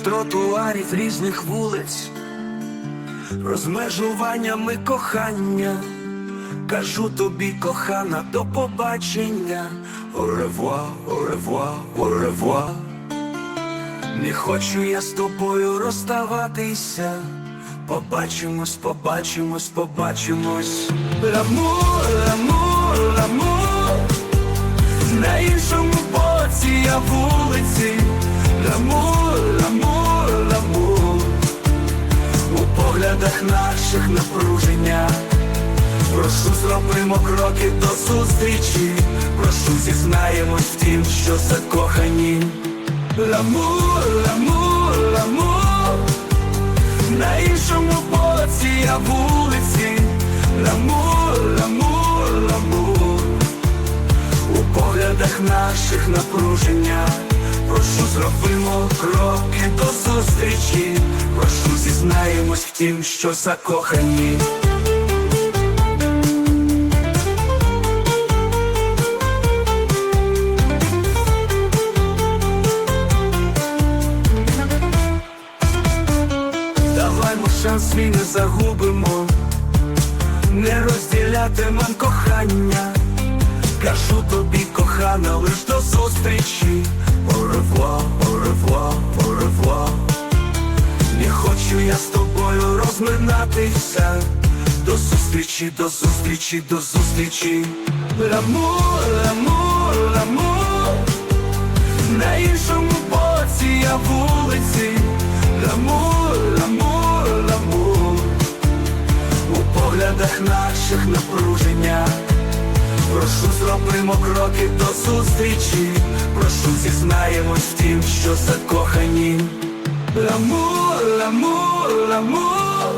тротуарів різних вулиць, розмежуваннями кохання. Кажу тобі, кохана, до побачення. Оревуа, оревуа, оревуа. Не хочу я з тобою розставатися. Побачимось, побачимось, побачимось. Ламур, ламур, ламур. На іншому боці я вулиці. У наших напруження. Прошу, зробимо кроки до зустрічі. Прошу, зізнаємось в тім, що закохані. Ламур, ламур, ламур. На іншому боці я вулиці. Ламур, ламур, ламур. У поглядах наших напруження. Прошу, зробимо кроки до зустрічі. Прошу, зізнаємось в тім, що закохані. Даваймо шанс свій не загубимо, не розділятимем кохання. Кажу тобі, кохана, лиш до зустрічі. Оревуа, оревуа, оревуа. Не хочу я з тобою розминатися. До зустрічі, до зустрічі, до зустрічі. Ламур, ламур, ламур. На іншому боці я вулиці. Ламур, ламур, ламур. У поглядах наших напруження. Прошу, зробимо кроки до зустрічі. Прошу, зізнаємось тім, що закохані. Ламур, ламур, ламур.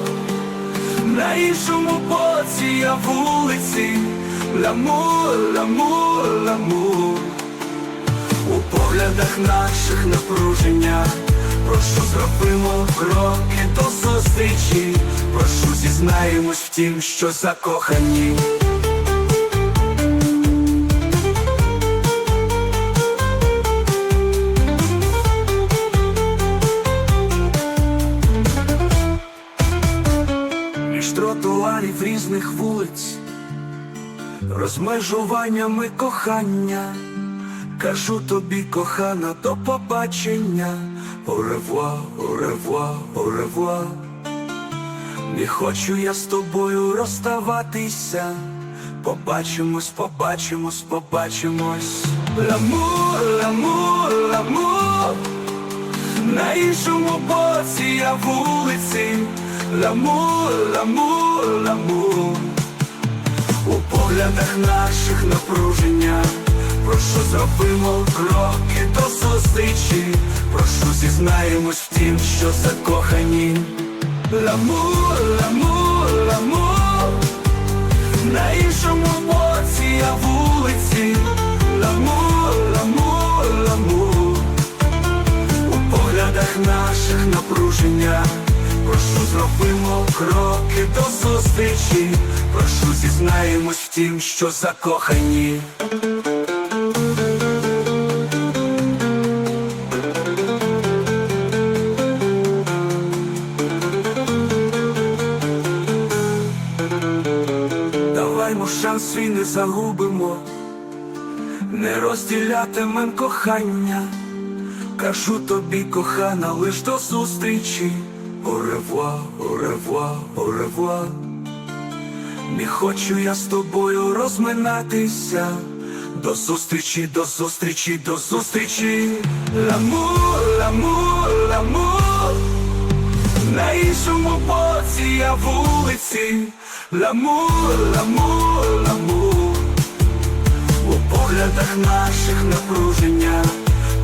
На іншому боці я вулиці. Ламур, ламур, ламур. У поглядах наших напруження. Прошу, зробимо кроки до зустрічі. Прошу, зізнаємось в тім, що закохані. Тротуарів різних вулиць, розмежуваннями кохання. Кажу тобі, кохана, до побачення. Оревуа, оревуа, оревуа. Не хочу я з тобою розставатися. Побачимось, побачимось, побачимось. Ламур, ламур, ламур. На іншому боці я вулиці. Ламур, ламур, ламур. У поглядах наших напруження. Прошу, зробимо кроки до зустрічі. Прошу, зізнаємось в тім, що закохані. Ламур, ламур, ламур. На іншому боці я вулиці. Ламур, ламур, ламур. У поглядах наших напруження. Кроки до зустрічі. Прошу, зізнаємось в тім, що закохані. Даваймо шанс свій не загубимо, не розділятимем кохання. Кажу тобі, кохана, лиш до зустрічі. Оревуа, оревуа, оревуа. Не хочу я з тобою розминатися. До зустрічі, до зустрічі, до зустрічі. Ламур, ламур, ламур. На іншому боці я вулиці. Ламур, ламур, ламур. У поглядах наших напруження.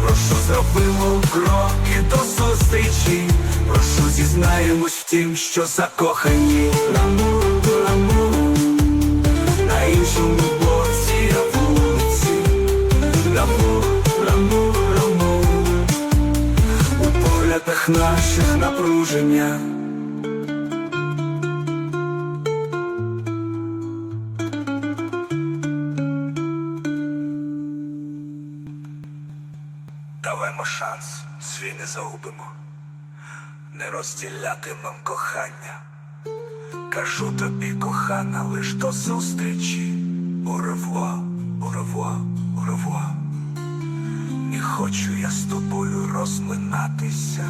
Прошу, зробимо кроки до зустрічі. Прошу, зізнаємось в тім, що закохані. Ламур, ламур. На іншому боці я вулиці. Ламур, ламур. У поглядах наших напруження. Даваймо шанс, свій не загубимо. Не розділятимем кохання. Кажу тобі, кохана, лиш до зустрічі. Уревуа, уревуа, уревуа. Не хочу я з тобою розминатися.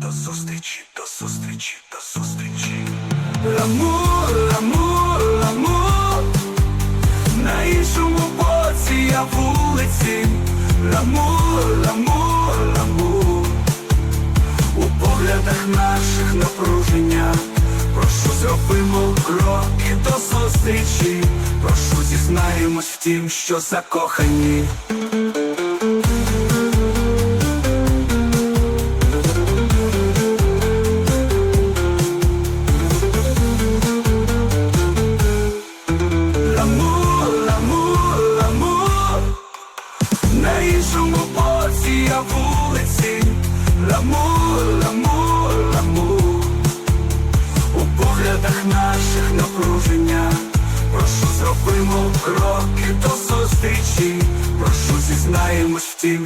До зустрічі, до зустрічі, до зустрічі. Ламур, ламур, ламур. На іншому боці я вулиці. Ламур, ламур. Поглядах наших напруження. Прошу зробимо кроки до зустрічі. Прошу зізнаємось в тім, що закохані.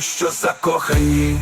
Що закохані